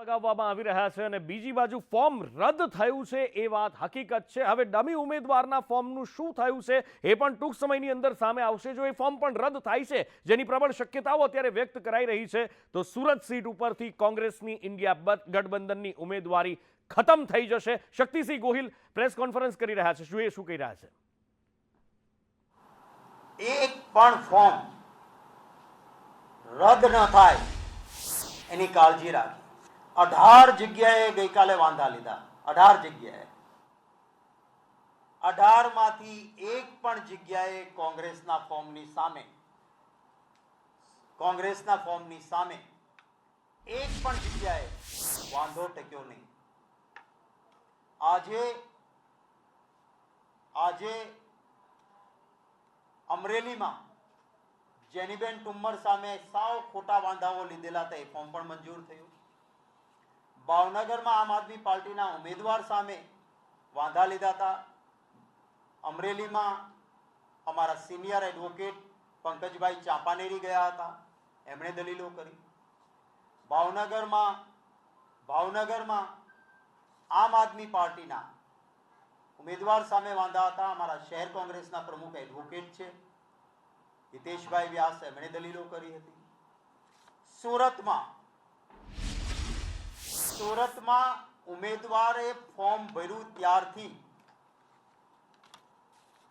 લગાવવામાં આવી રહ્યા છે અને બીજી બાજુ ફોર્મ રદ થયું છે એ વાત હકીકત છે. હવે ડમી ઉમેદવારના ફોર્મનું શું થયું છે એ પણ ટૂંક સમયની અંદર સામે આવશે. જો એ ફોર્મ પણ રદ થાય છે, જેની પ્રબળ શક્યતાઓ અત્યારે વ્યક્ત કરાઈ રહી છે, તો સુરત સીટ ઉપરથી કોંગ્રેસની ઇન્ડિયા ગઠબંધનની ઉમેદવારી ખતમ થઈ જશે. શક્તિસિંહ ગોહિલ પ્રેસ કોન્ફરન્સ કરી રહ્યા છે. શું એ શું કહી રહ્યા છે. એક પણ ફોર્મ રદ ન થાય, એની કાળજી રાખી અઢાર જગ્યાએ ગઈકાલે વાંધા લીધા. અઢાર જગ્યાએ. અઢારમાંથી એક પણ જગ્યાએ કોંગ્રેસના ફોર્મની સામે. કોંગ્રેસના ફોર્મની સામે. એક પણ જગ્યાએ વાંધો ટક્યો નહીં. આજે આજે અમરેલીમાં જેનીબેન ટુમ્મર સામે સાવ ખોટા વાંધાઓ લીધેલા હતા. એ ફોર્મ પણ મંજૂર થયું. ભાવનગરમાં આમ આદમી પાર્ટીના ઉમેદવાર સામે વાંધા લીધા હતા. અમરેલીમાં અમારા સિનિયર એડવોકેટ પંકજભાઈ ચાંપાનેરી ગયા હતા. એમણે દલીલો કરી. ભાવનગરમાં ભાવનગરમાં આમ આદમી પાર્ટીના ઉમેદવાર સામે વાંધા હતા. અમારા શહેર કોંગ્રેસના પ્રમુખ એડવોકેટ છે. હિતેશભાઈ વ્યાસ એમણે દલીલો કરી હતી. સુરતમાં સુરતમાં ઉમેદવારે ફોર્મ ભર્યું ત્યારથી.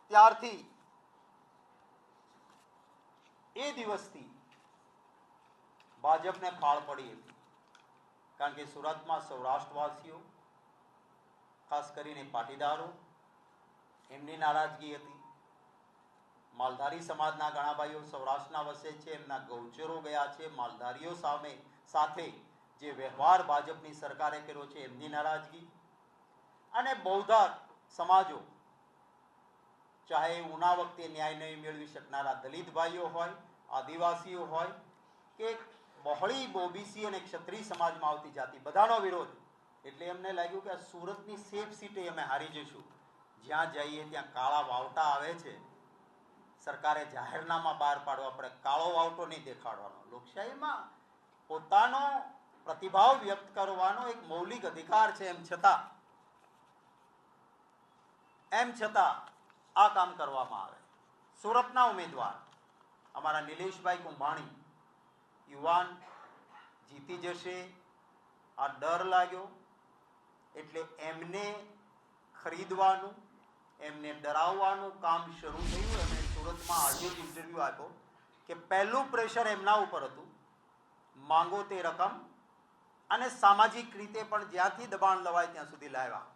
ત્યારથી. એ દિવસથી ભાજપને ફાળ પડી હતી. કારણ કે સુરતમાં સૌરાષ્ટ્રવાસીઓ, ખાસ કરીને પાટીદારો, એમની નારાજગી હતી. માલધારી સમાજના ઘણા ભાઈઓ સૌરાષ્ટ્રના વસે છે, એમના ગૌચરો ગયા છે, માલધારીઓ સામે સાથે જે વ્યવહાર ભાજપની સરકારે કર્યો છે, એમની નારાજગી. અને બૌદ્ધ સમાજો, ચાહે ઉના વખતે ન્યાય નહીં મેળવી શકનારા દલિત ભાઈઓ હોય, આદિવાસીઓ હોય, કે બહોળી ઓબીસી અને ક્ષત્રિય સમાજમાં આવતી જાતિ, બધાનો વિરોધ. એટલે એમને લાગ્યું કે આ સુરતની સેફ સીટે અમે હારી જઈશું. જ્યાં જઈએ ત્યાં કાળા વાવટા આવે છે. સરકારે જાહેરનામા બહાર પાડવા પડે. કાળો વાવટો નહીં દેખાડવાનો. લોકશાહીમાં પોતાનો પ્રતિભાવ વ્યક્ત કરવાનો એક મૌલિક અધિકાર છે, એમ છતાં એમ છતાં આ કામ કરવામાં આવે. સુરતના ઉમેદવાર, અમારા નિલેશભાઈ કુંભાણી, યુવાન, જીતી જશે, આ ડર લાગ્યો, એટલે એમને ખરીદવાનું, એમને ડરાવવાનું કામ શરૂ થયું, એમણે સુરતમાં આજે જ ઇન્ટરવ્યૂ આપ્યો કે પહેલું પ્રેશર એમના ઉપર હતું, માંગો તે રકમ અને સામાજિક રીતે પણ જ્યાંથી દબાણ લવાય ત્યાં સુધી લાવ્યા.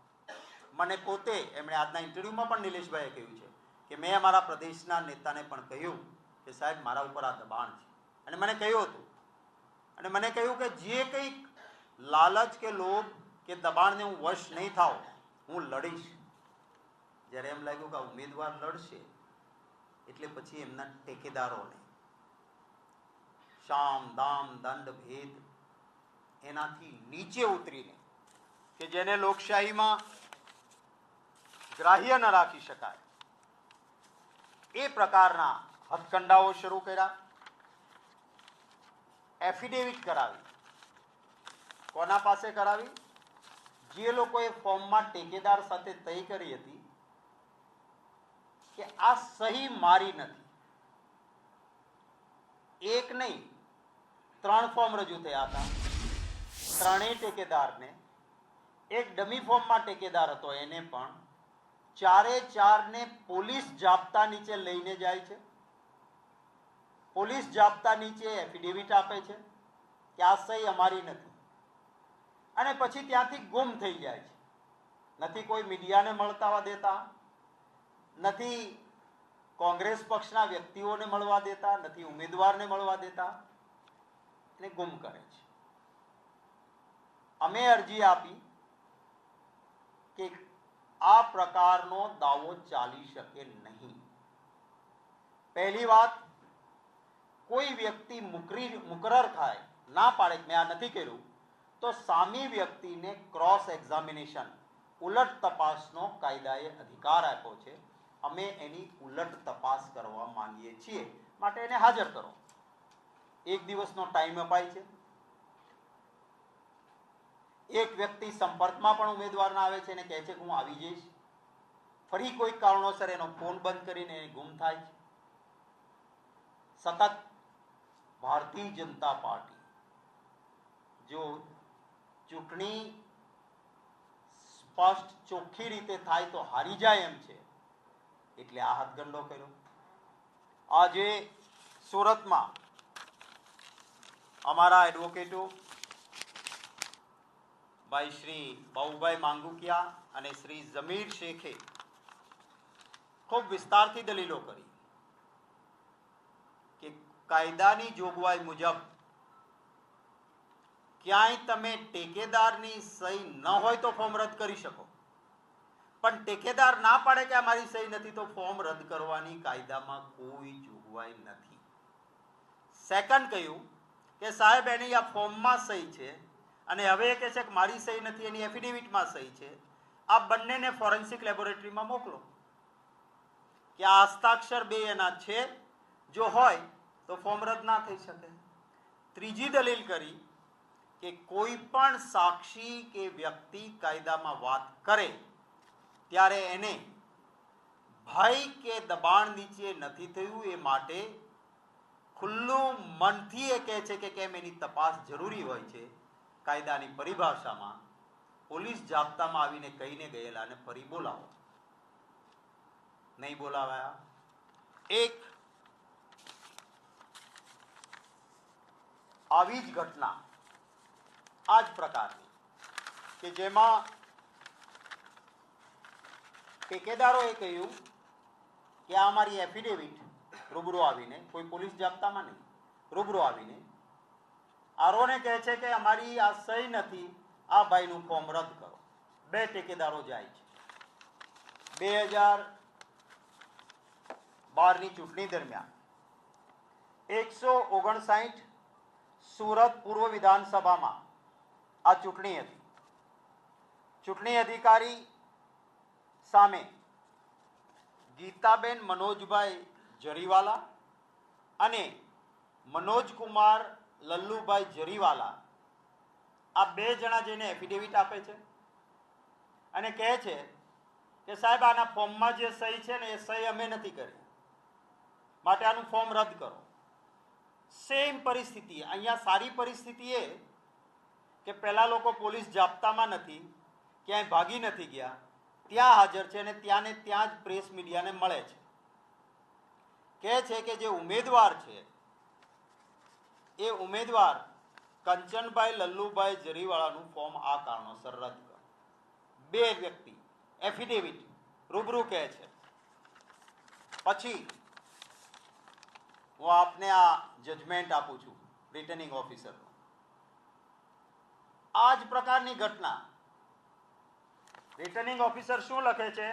મને પોતે, એમણે આજના ઇન્ટરવ્યૂમાં પણ નિલેશભાઈએ કહ્યું છે કે મેં અમારા પ્રદેશના નેતાને પણ કહ્યું કે સાહેબ, મારા ઉપર આ દબાણ છે. અને મને કહ્યું હતું. અને મને કહ્યું કે જે કંઈક લાલચ કે લોભ કે દબાણને હું વશ નહીં થાવ હું લડીશ. જ્યારે એમ લાગ્યું કે ઉમેદવાર લડશે, એટલે પછી એમના ટેકેદારોને શામ, દામ, દંડ, ભેદ એનાથી નીચે ઉતરીને, કે જેને લોકશાહીમાં ગ્રાહ્ય ન રાખી શકાય. એ પ્રકારના હથકંડાઓ શરૂ કર્યા, એફિડેવિટ કરાવી. કોના પાસે કરાવી? જે લોકોએ ફોર્મમાં ટેકેદાર સાથે તય કરી હતી કે આ સહી મારી નથી. એક નહીં, ત્રણ ફોર્મ રજૂ થયા હતા. ત્રણેય ટેકેદારને, એક ડમી ફોર્મમાં ટેકેદાર હતો એને પણ, ચારે ચારને પોલીસ જાપ્તા નીચે લઈને જાય છે. પોલીસ જાપ્તા નીચે એફિડેવિટ આપે છે કે આ સહી અમારી નથી. અને પછી ત્યાંથી ગુમ થઈ જાય છે. નથી કોઈ મીડિયાને મળતા દેતા, નથી કોંગ્રેસ પક્ષના વ્યક્તિઓને મળવા દેતા, નથી ઉમેદવારને મળવા દેતા, એને ગુમ કરે છે. અમે અરજી આપી કે આ પ્રકારનો દાવો ચાલી શકે નહીં. પહેલી વાત, કોઈ વ્યક્તિ મુકરી, મુકરર થાય, ના પાડે, મેં આ નથી કર્યું, તો સામી વ્યક્તિને ક્રોસ એક્ઝામિનેશન ઉલટ તપાસનો કાયદાએ અધિકાર આપ્યો છે. અમે એની ઉલટ તપાસ કરવા માંગીએ છીએ. માટે એને હાજર કરો. એક દિવસનો ટાઈમ અપાય છે. એક વ્યક્તિ સંપર્કમાં પણ ઉમેદવારના આવે છે અને કહે છે કે હું આવી જઈશ. ફરી કોઈ કારણોસર એનો ફોન બંધ કરીને ગુમ થાય છે. સતત ભારતીય જનતા પાર્ટી જો ચૂંટણી સ્પષ્ટ ચોખ્ખી રીતે થાય તો હારી જાય એમ છે. એટલે આ હાથગંડો કર્યો. આજે સુરતમાં અમારા એડવોકેટો ભાઈ શ્રી બાબુભાઈ માંગુકિયા અને શ્રી જમીર શેખે ખૂબ વિસ્તારથી દલીલો કરી કે કાયદાની જોગવાઈ મુજબ ક્યાંય તમે ટેકેદારની સહી ન હોય તો ફોર્મ રદ કરી શકો. પણ ટેકેદાર ના પાડે કે અમારી સહી નથી તો ફોર્મ રદ કરવાની કાયદામાં કોઈ જોગવાઈ નથી. સેકન્ડ કહ્યું કે સાહેબ, એની આ ફોર્મમાં સહી છે અને હવે એ કહે છે કે મારી સહી નથી, એની એફિડેવિટમાં સહી છે. આ બંનેને ફોરેન્સિક લેબોરેટરીમાં મોકલો. કે આ હસ્તાક્ષર બે એના છે. જો હોય તો ફોર્મ રદ ના થઈ શકે. ત્રીજી દલીલ કરી કે કોઈ પણ સાક્ષી કે વ્યક્તિ કાયદામાં વાત કરે, ત્યારે એને ભય કે દબાણ નીચે નથી થયું એ માટે ખુલ્લું મનથી એ કહે છે કે કેમ એની તપાસ જરૂરી હોય છે. કાયદાની પરિભાષામાં પોલીસ જાપ્તામાં આવીને કહીને ગયેલાને ફરી બોલાવો. નહીં બોલાવાયા? એક. આવી જ ઘટના આ જ પ્રકારની કે જેમાં ટેકેદારોએ કહ્યું કે આ અમારી એફિડેવિટ રૂબરૂ આવીને, કોઈ પોલીસ જાપ્તામાં નહીં, રૂબરૂ આવીને આરોને કહે છે કે અમારી આ સહી નથી, આ ભાઈનું ફોર્મ રદ કરો. બે ટેકેદારો જાય છે. બે હજાર બારની ચૂંટણી દરમિયાન એકસો ઓગણસાઠ સુરત પૂર્વ વિધાનસભામાં આ ચૂંટણી હતી. ચૂંટણી અધિકારી સામે ગીતાબેન મનોજભાઈ જરીવાલા અને મનોજકુમાર લલ્લુભાઈ જરીવાલા. આ બે જણા જઈને એફિડેવિટ આપે છે અને કહે છે કે સાહેબ, આના ફોર્મમાં જે સહી છે ને, એ સહી અમે નથી કરી. માટે આનું ફોર્મ રદ કરો. સેમ પરિસ્થિતિ. અહીંયા સારી પરિસ્થિતિ એ કે પહેલાં લોકો પોલીસ જાપ્તામાં નથી, ક્યાંય ભાગી નથી ગયા. ત્યાં હાજર છે અને ત્યાં ને ત્યાં જ પ્રેસ મીડિયાને મળે છે. કહે છે કે જે ઉમેદવાર છે એ ઉમેદવાર કંચનભાઈ લલ્લુભાઈ જરીવાળાનું ફોર્મ આ કારણોસર રદ કરો. બે વ્યક્તિ એફિડેવિટ રૂબરૂ કહે છે. પછી હું આપને આ જજમેન્ટ આપું છું રિટર્નિંગ ઓફિસરનું આ જ પ્રકારની ઘટના રિટર્નિંગ ઓફિસર શું લખે છે?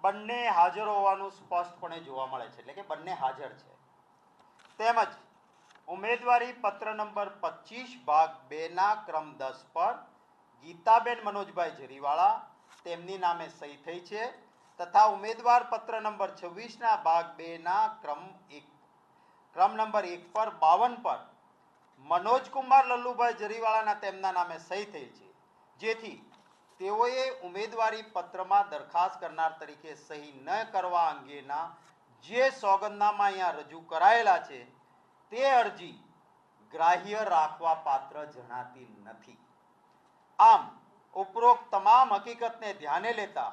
બંને હાજર હોવાનું સ્પષ્ટપણે જોવા મળે છે. એટલે કે બંને હાજર છે. તેમજ ઉમેદવારી પત્ર નંબર પચીસ ભાગ બેના ક્રમ દસ પર ગીતાબેન મનોજભાઈ જરીવાળા તેમની નામે સહી થઈ છે, તથા ઉમેદવાર પત્ર નંબર છવ્વીસના ભાગ બેના ક્રમ એક, ક્રમ નંબર એક પર બાવન પર મનોજકુમાર લલ્લુભાઈ જરીવાળાના તેમના નામે સહી થઈ છે. જેથી તેઓએ ઉમેદવારી પત્રમાં દરખાસ્ત કરનાર તરીકે સહી ન કરવા અંગેના જે સોગંદનામા અહીંયા રજૂ કરાયેલા છે તે અરજી ગ્રાહ્ય રાખવા પાત્ર જણાતી નથી. આમ, ઉપરોક્ત તમામ હકીકતને ધ્યાને લેતા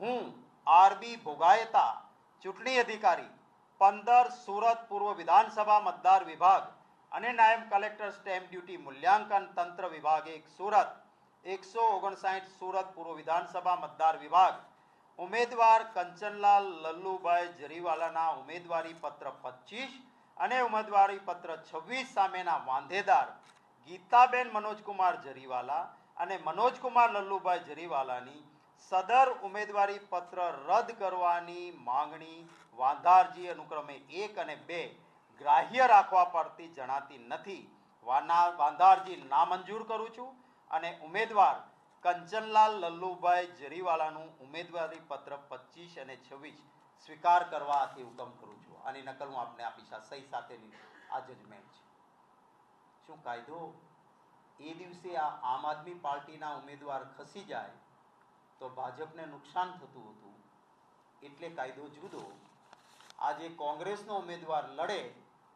હું આરબી ભોગાયતા ચૂંટણી અધિકારી, પંદર સુરત પૂર્વ વિધાનસભા મતદાર વિભાગ અને નાયબ કલેક્ટર સ્ટેમ્પ ડ્યુટી મૂલ્યાંકન તંત્ર વિભાગ એક સુરત, એકસો ઓગણસાઠ સુરત પૂર્વ વિધાનસભા મતદાર વિભાગ, ઉમેદવાર કંચનલાલ લલ્લુભાઈ જરીવાલાના ઉમેદવારી પત્ર પચીસ અને ઉમેદવારી પત્ર છવ્વીસ સામેના વાંધેદાર ગીતાબેન મનોજકુમાર જરીવાલા અને મનોજકુમાર લલ્લુભાઈ જરીવાલાની સદર ઉમેદવારી પત્ર રદ કરવાની માંગણી વાંધારજી અનુક્રમે એક અને બે ગ્રાહ્ય રાખવા પડતી જણાતી નથી. વાંધારજી નામંજૂર કરું છું અને ઉમેદવાર કંચનલાલ લલ્લુભાઈ જરીવાલાનું ઉમેદવારી પત્ર પચીસ અને છવ્વીસ સ્વીકાર કરવાથી હુકમ કરું છું. આની નકલ હું આપને આપીશ આ સહી સાથેની આ જજમેન્ટ છે. શું કાયદો? એ દિવસે આ આમ આદમી પાર્ટીના ઉમેદવાર ખસી જાય તો ભાજપને નુકસાન થતું હતું. એટલે કાયદો જુદો. આજે કોંગ્રેસનો ઉમેદવાર લડે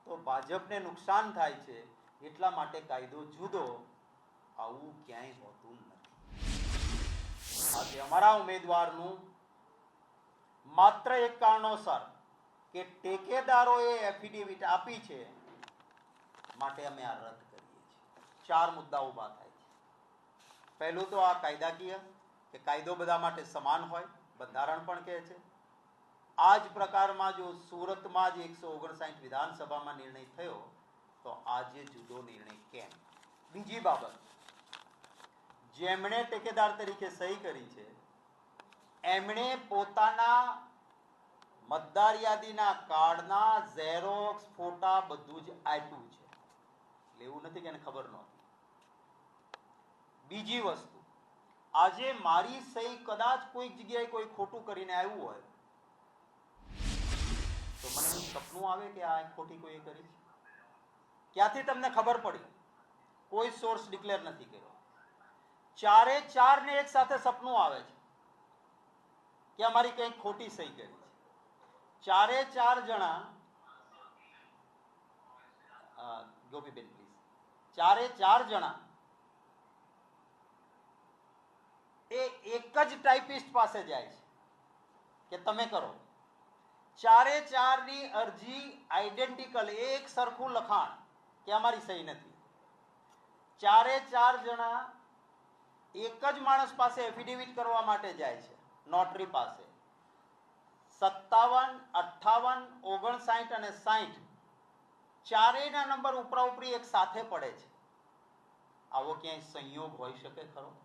તો ભાજપને નુકસાન થાય છે. એટલા માટે કાયદો જુદો. આવું ક્યાંય હોતું નથી. આજે અમારા ઉમેદવારનું માત્ર એક કારણોસર કે ટેકેદારોએ એફિડેવિટ આપી છે માટે અમે આ રદ કરીએ છીએ. ચાર મુદ્દા ઊભા થાય છે. પહેલું તો આ કાયદાકીય, કે કાયદો બધા માટે સમાન હોય, બંધારણ પણ કહે છે. આ જ પ્રકારમાં જો સુરતમાં જ એકસો ઓગણસાઠ વિધાનસભામાં નિર્ણય થયો, તો આજે જુદો નિર્ણય કેમ? બીજી બાબત, જેમણે ટેકેદાર તરીકે સહી કરી છે એમણે પોતાના મતદાર યાદીના કાર્ડના ઝેરોક્સ ફોટા બધું જ આપ્યું છે. એટલે એવું નથી કે એને ખબર નહોતી બીજી વસ્તુ, આજે મારી સહી કદાચ કોઈક જગ્યાએ કોઈ ખોટું કરીને આવ્યું હોય, તો મને એવું સપનું આવે કે આ ખોટી કોઈએ કરી છે? ક્યાંથી તમને ખબર પડી? કોઈ સોર્સ ડિક્લેર નથી કર્યો. ચારે ચારને એક સાથે સપનું આવે છે. કે અમારી કંઈક ખોટી સહી કરી છે. ચારે ચાર જણા ગોપીબેન પ્લીઝ ચારે ચાર જણા એ એક જ ટાઈપિસ્ટ પાસે જાય છે કે તમે કરો. ચારે ચારની અરજી આઈડેન્ટિકલ એક સરખું લખાણ કે અમારી સહી નથી. ચારે ચાર જણા એક જ માણસ પાસે એફિડેવિટ કરવા માટે જાય છે. નોટરી પાસે. સત્તાવન, અઠ્ઠાવન, ઓગણસાઠ અને સાઠ ચારેયના નંબર ઉપરા ઉપરી એક સાથે પડે છે. આવો ક્યાંય સંયોગ હોઈ શકે ખરો?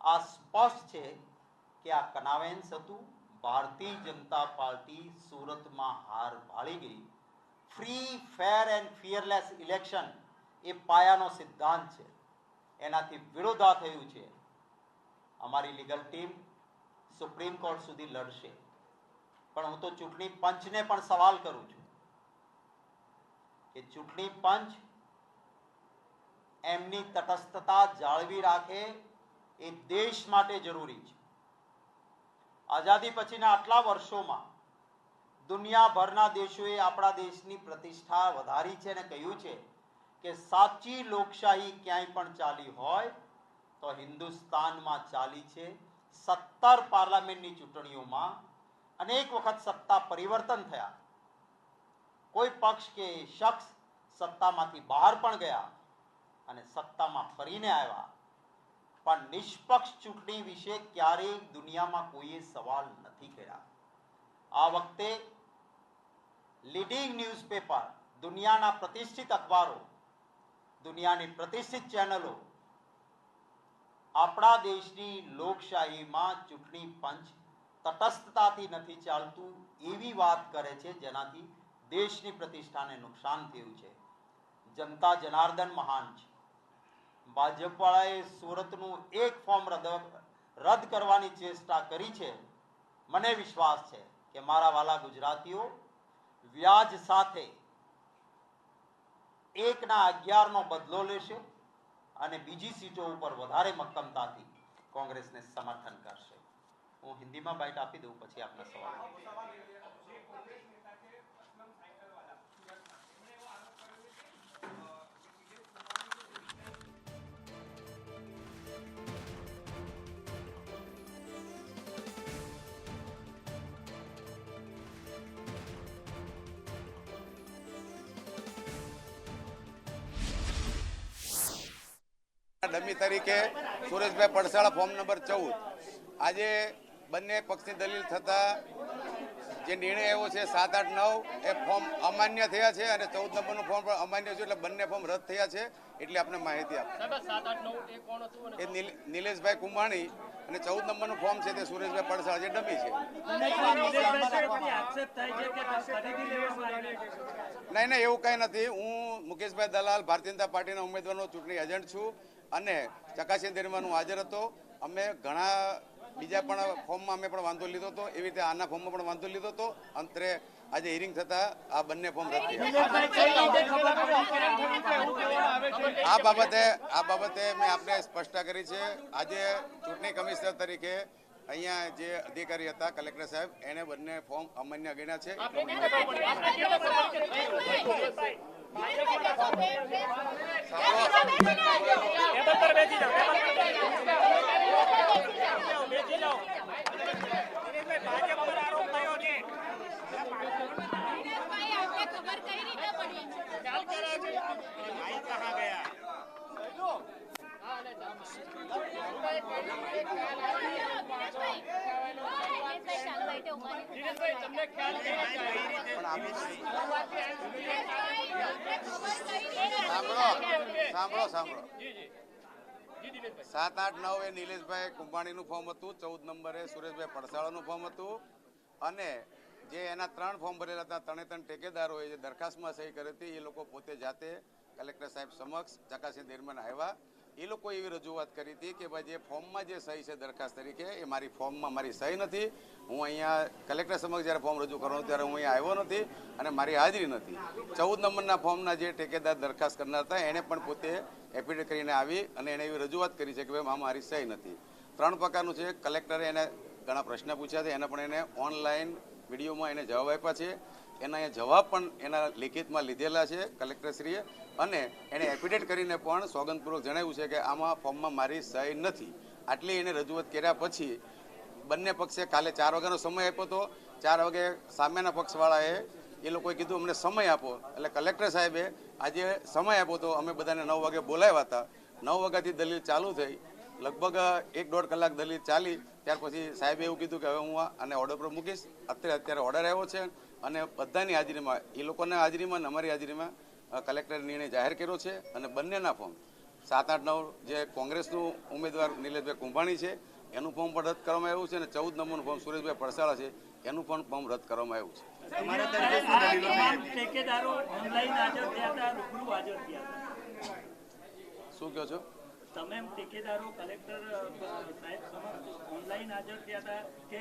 આ સ્પષ્ટ છે કે આ કનાવેન્સ હતું ભારતીય જનતા પાર્ટી સુરતમાં હાર ભાળી ગઈ. Free fair and fearless election એ પાયાનો સિદ્ધાંત છે. એનાથી વિરોધા થયું છે. અમારી લીગલ ટીમ સુપ્રીમ કોર્ટ સુધી લડશે. પણ હું તો ચૂંટણી પંચને પણ સવાલ કરું છું કે ચૂંટણી પંચ એમની તટસ્થતા જાળવી રાખે એ દેશ માટે જરૂરી છે. આઝાદી પછીના આટલા વર્ષોમાં દુનિયાભરના દેશોએ આપણા દેશની પ્રતિષ્ઠા વધારી છે અને કહ્યું છે કે સાચી લોકશાહી ક્યાંય પણ ચાલી હોય તો હિન્દુસ્તાનમાં ચાલી છે સત્તર પાર્લામેન્ટની ચૂંટણીઓમાં અનેક વખત સત્તા પરિવર્તન થયા. કોઈ પક્ષ કે શખ્સ સત્તામાંથી બહાર પણ ગયા અને સત્તામાં ફરીને આવ્યા. પણ નિષ્પક્ષ ચૂંટણી વિશે ક્યારેય દુનિયામાં કોઈએ સવાલ નથી કર્યા. આ વખતે લીડિંગ ન્યૂઝપેપર દુનિયાના પ્રતિષ્ઠિત અખબારો, દુનિયાની પ્રતિષ્ઠિત ચેનલો આપણા દેશની લોકશાહીમાં ચૂંટણી પંચ તટસ્થતાથી નથી ચાલતું એવી વાત કરે છે જેનાથી દેશની પ્રતિષ્ઠાને નુકસાન થયું છે. જનતા જનાર્દન મહાન છે. ભાજપવાળાએ સુરતનું એક ફોર્મ રદ રદ કરવાની ચેષ્ટા કરી છે. મને વિશ્વાસ છે કે મારા વાલા ગુજરાતીઓ વ્યાજ સાથે એકના અગિયારનો બદલો લેશે. અને બીજી સીટો ઉપર વધારે મક્કમતાથી કોંગ્રેસને સમર્થન કરશે. હું હિન્દીમાં બાઇટ આપી દઉં, પછી આપના સવાલ. ડમી તરીકે સુરેશભાઈ પડસાળા ફોર્મ નંબર ચૌદ. આજે બંને પક્ષની દલીલ થતાં જે નિર્ણય એવો છે સાત આઠ નવ એ ફોર્મ અમાન્ય થયા છે અને ચૌદ નંબરનું ફોર્મ પણ અમાન્ય છે એટલે બંને ફોર્મ રદ થયા છે એટલે આપણે માહિતી આપ એ કોણ હતું અને એ નિલ- નિલેશભાઈ કુંભાણી અને ચૌદ નંબરનું ફોર્મ છે તે સુરેશભાઈ પડસાળ જે ડમી છે. નહીં નહીં એવું કંઈ નથી. હું મુકેશભાઈ દલાલ ભારતીય જનતા પાર્ટીના ઉમેદવારનો ચૂંટણી એજન્ટ છું. અને ચકાસણી દરમિયાન હું હાજર હતો. અમે ઘણા બીજા પણ ફોર્મમાં અમે પણ વાંધો લીધો હતો. એવી રીતે આના ફોર્મમાં પણ વાંધો લીધો હતો. અંતરે આજે હિયરિંગ થતા આ બંને ફોર્મ રદ આ બાબતે આ બાબતે મેં આપને સ્પષ્ટતા કરી છે. આજે ચૂંટણી કમિશનર તરીકે અહીંયા જે અધિકારી હતા કલેક્ટર સાહેબ એને બંને ફોર્મ અમાન્ય ગણ્યા છે. એટલો મને ખબર કઈ રીતે પડી દિનેશભાઈ તમને ખ્યાલ છે પણ આપણે સાત, આઠ, નવ એ નિલેશભાઈ કુંભાણીનું ફોર્મ હતું, ચૌદ નંબરે સુરેશભાઈ પડસાળાનું ફોર્મ હતું. અને જે એના ત્રણ ફોર્મ ભરેલા હતા, ત્રણે ત્રણ ટેકેદારોએ જે દરખાસ્તમાં સહી કરી હતી, એ લોકો પોતે જાતે કલેક્ટર સાહેબ સમક્ષ ચકાસણી દરમિયાન આવ્યા. એ લોકો એવી રજૂઆત કરી હતી કે ભાઈ જે ફોર્મમાં જે સહી છે દરખાસ્ત તરીકે, એ મારી ફોર્મમાં મારી સહી નથી. હું અહીંયા કલેક્ટર સમક્ષ જ્યારે ફોર્મ રજૂ કરવાનું ત્યારે હું અહીંયા આવ્યો નથી અને મારી હાજરી નથી. ચૌદ નંબરના ફોર્મના જે ટેકેદાર દરખાસ્ત કરનાર હતા, એણે પણ પોતે એફિડેવિટ કરીને આવી અને એણે એવી રજૂઆત કરી છે કે ભાઈ, આમાં મારી સહી નથી. ત્રણ પ્રકારનું છે. કલેક્ટરે એને ઘણા પ્રશ્ન પૂછ્યા છે. એને પણ એને ઓનલાઈન વિડીયોમાં એને જવાબ આપ્યા છે. એના જવાબ પણ એના લિખિતમાં લીધેલા છે કલેક્ટરશ્રીએ. અને એણે એફિડેટ કરીને પણ સોગંદપૂર્વક જણાવ્યું છે કે આમાં ફોર્મમાં મારી સહી નથી. આટલી એને રજૂઆત કર્યા પછી બંને પક્ષે કાલે ચાર વાગ્યાનો સમય આપ્યો હતો. ચાર વાગે સામેના પક્ષવાળાએ એ લોકોએ કીધું, અમને સમય આપો. એટલે કલેક્ટર સાહેબે આજે સમય આપ્યો તો અમે બધાને નવ વાગે બોલાવ્યા હતા. નવ વાગ્યાથી દલીલ ચાલુ થઈ. લગભગ એક દોઢ કલાક દલીલ ચાલી. ત્યાર પછી સાહેબે એવું કીધું કે હવે હું આને ઓર્ડર પર મૂકીશ. અત્યારે અત્યારે ઓર્ડર આવ્યો છે. અને બધાની હાજરીમાં એ લોકોના હાજરીમાં અને અમારી હાજરીમાં કલેક્ટરે નિર્ણય જાહેર કર્યો છે અને બંનેના ફોર્મ સાત આઠ નવ જે કોંગ્રેસનું ઉમેદવાર નિલેશભાઈ કુંભાણી છે એનું ફોર્મ પણ રદ કરવામાં આવ્યું છે અને ચૌદ નંબરનું ફોર્મ સુરેશભાઈ પડસાળા છે એનું પણ ફોર્મ રદ કરવામાં આવ્યું છે. ઠેકેદારો ઓનલાઈન હાજર થયા હતા રૂબરૂ હાજર થયા હતા. શું કહો છો? તમે એમ કલેક્ટર સાહેબ સમક્ષ ઓનલાઈન હાજર થયા હતા કે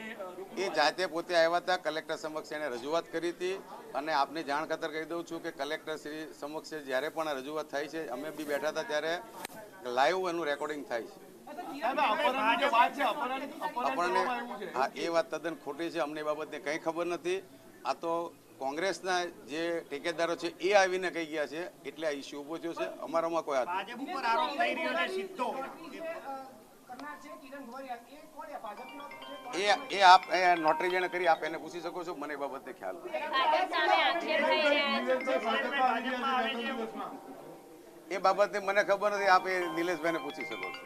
એ જાતે પોતે આવ્યા હતા કલેક્ટર સમક્ષ એને રજૂઆત કરી હતી અને આપને જાણ ખાતર કહી દઉં છું કે કલેક્ટર શ્રી સમક્ષ જ્યારે પણ રજૂઆત થાય છે અમે બી બેઠા હતા ત્યારે લાઈવ એનું રેકોર્ડિંગ થાય છે. આપણને હા એ વાત તદ્દન ખોટી છે અમને એ બાબતને કંઈ ખબર નથી. આ તો કોંગ્રેસના જે ટેકેદારો છે એ આવીને કહી ગયા છે એટલે આ ઇસ્યુ ઊભો થયો છે. અમારામાં કોઈ હાથ. ભાજપ ઉપર આરોપ થઈ રહ્યો છે સીધો. એ એ આપ નોટરી જેને કરી આપ એને પૂછી શકો છો મને એ બાબતે ખ્યાલ એ બાબતે મને ખબર નથી આપ એ નિલેશભાઈને પૂછી શકો છો.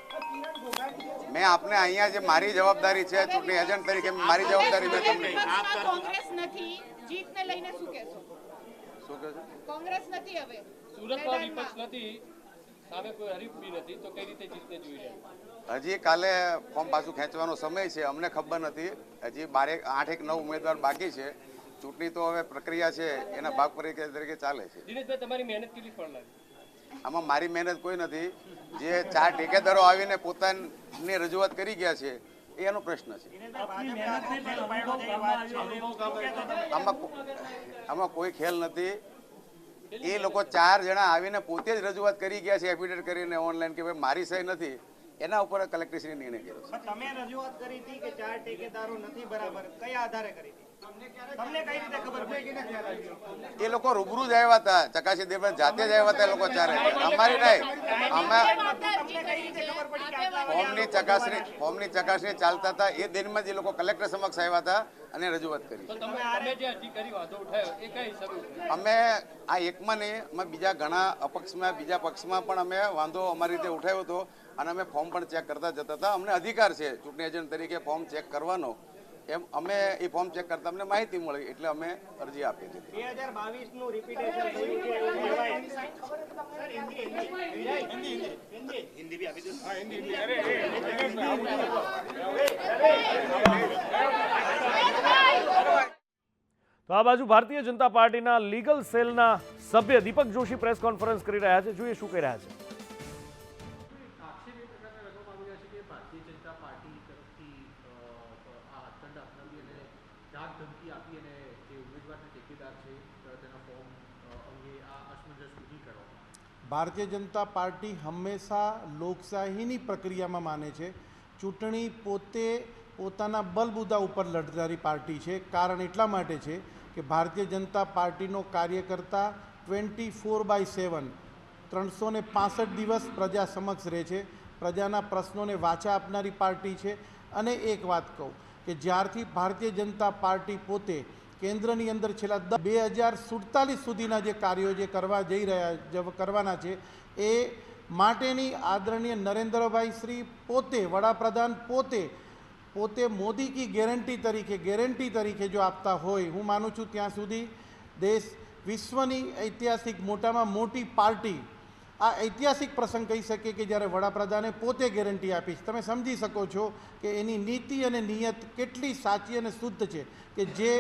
મેં આપને અહીંયા જે મારી જવાબદારી છે ચૂંટણી એજન્ટ તરીકે મારી જવાબદારી મેં તમને કોંગ્રેસ નથી. જીતને લઈને શું કહેશો? શું કહો છો કોંગ્રેસ નથી હવે. સુરતમાં વિપક્ષ નથી. સામે કોઈ હરીફ બી નથી તો કઈ રીતે જીતને જોઈ રહ્યા હજી કાલે ફોર્મ પાછું ખેંચવાનો સમય છે અમને ખબર નથી. હજી બારેક આઠ એક નવ ઉમેદવાર બાકી છે. ચૂંટણી તો હવે પ્રક્રિયા છે એના ભાગ તરીકે તરીકે ચાલે છે. દિનેશભાઈ તમારી મહેનત કેટલી ફળ લાગી? આમાં મારી મહેનત કોઈ નથી. જે ચાર ઠેકેદારો આવીને પોતાની રજૂઆત કરી ગયા છે એનો પ્રશ્ન છે. આમાં આમાં કોઈ ખેલ નથી. એ લોકો ચાર જણા આવીને પોતે જ રજૂઆત કરી ગયા છે એફિડેવિટ કરીને ઓનલાઈન કે ભાઈ મારી સહી નથી. એના ઉપર કલેક્ટરશ્રીએ નિર્ણય કર્યો છે. તમે રજૂઆત કરી હતી કે ચાર ટેકેદારો નથી બરાબર? કયા આધારે કરી હતી? તમને કઈ રીતે ખબર પડી? એ લોકો રૂબરૂ જ આવ્યા હતા ચકાસી દેવ જાતે જ આવ્યા હતા એ લોકો ચારે અમારી નહીં અમે ફોર્મની ચકાસણી ફોર્મની ચકાસણી ચાલતા હતા. એ દિનમાં જ એ લોકો કલેક્ટર સમક્ષ આવ્યા હતા અને રજૂઆત કરી. તો તમે તમે જે અરજી કરી વાંધો ઉઠાયો એ કઈ હિસાબે ઉઠાયો? અમે આ એકમાં નહીં અમે બીજા ઘણા અપક્ષમાં બીજા પક્ષમાં પણ અમે વાંધો અમારી રીતે ઉઠાવ્યો હતો અને અમે ફોર્મ પણ ચેક કરતા જતા હતા. અમને અધિકાર છે ચૂંટણી એજન્ટ તરીકે ફોર્મ ચેક કરવાનો. એમ અમે એ ફોર્મ ચેક કરતા અમને માહિતી મળી એટલે અમે અરજી આપી હતી તો આ બાજુ ભારતીય જનતા પાર્ટીના લીગલ સેલના સભ્ય દીપક જોશી પ્રેસ કોન્ફરન્સ કરી રહ્યા છે જોઈએ શું કહી રહ્યા છે ધમકી આપી અને જે ઉમેદવારને ટેકેદાર છે તેના ફોર્મ અંગે આ અસમંજસ ઊભી કરવામાં ભારતીય જનતા પાર્ટી હંમેશા લોકશાહીની પ્રક્રિયામાં માને છે. ચૂંટણી પોતે પોતાના બલબુદા ઉપર લડનારી પાર્ટી છે. કારણ એટલા માટે છે કે ભારતીય જનતા પાર્ટીનો કાર્યકર્તા ટ્વેન્ટી ફોર બાય સેવન, ત્રણસો ને પાસઠ દિવસ પ્રજા સમક્ષ રહે છે. પ્રજાના પ્રશ્નોને વાચા આપનારી પાર્ટી છે. અને એક વાત કહું કે જ્યારથી ભારતીય જનતા પાર્ટી પોતે કેન્દ્રની અંદર છેલ્લા બે હજાર સુડતાલીસ સુધીના જે કાર્યો જે કરવા જઈ રહ્યા કરવાના છે, એ માટેની આદરણીય નરેન્દ્રભાઈ શ્રી પોતે, વડાપ્રધાન પોતે પોતે મોદી કી ગેરંટી તરીકે ગેરંટી તરીકે જો આપતા હોય, હું માનું છું ત્યાં સુધી દેશ વિશ્વની ઐતિહાસિક મોટામાં મોટી પાર્ટી આ ઐતિહાસિક પ્રસંગ કહી શકીએ કે જ્યારે વડાપ્રધાને પોતે ગેરંટી આપી તમે સમજી શકો છો કે એની નીતિ અને નિયત કેટલી સાચી અને શુદ્ધ છે કે જે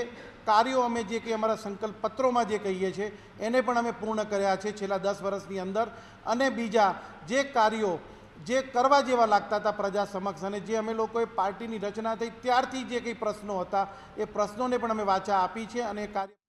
કાર્યો અમે જે કંઈ અમારા સંકલ્પ પત્રોમાં જે કહીએ છીએ, એને પણ અમે પૂર્ણ કર્યા છે છેલ્લા દસ વર્ષની અંદર. અને બીજા જે કાર્યો જે કરવા જેવા લાગતા હતા પ્રજા સમક્ષ અને જે અમે લોકોએ પાર્ટીની રચના થઈ ત્યારથી જે કંઈ પ્રશ્નો હતા, એ પ્રશ્નોને પણ અમે વાચા આપી છે અને કાર્ય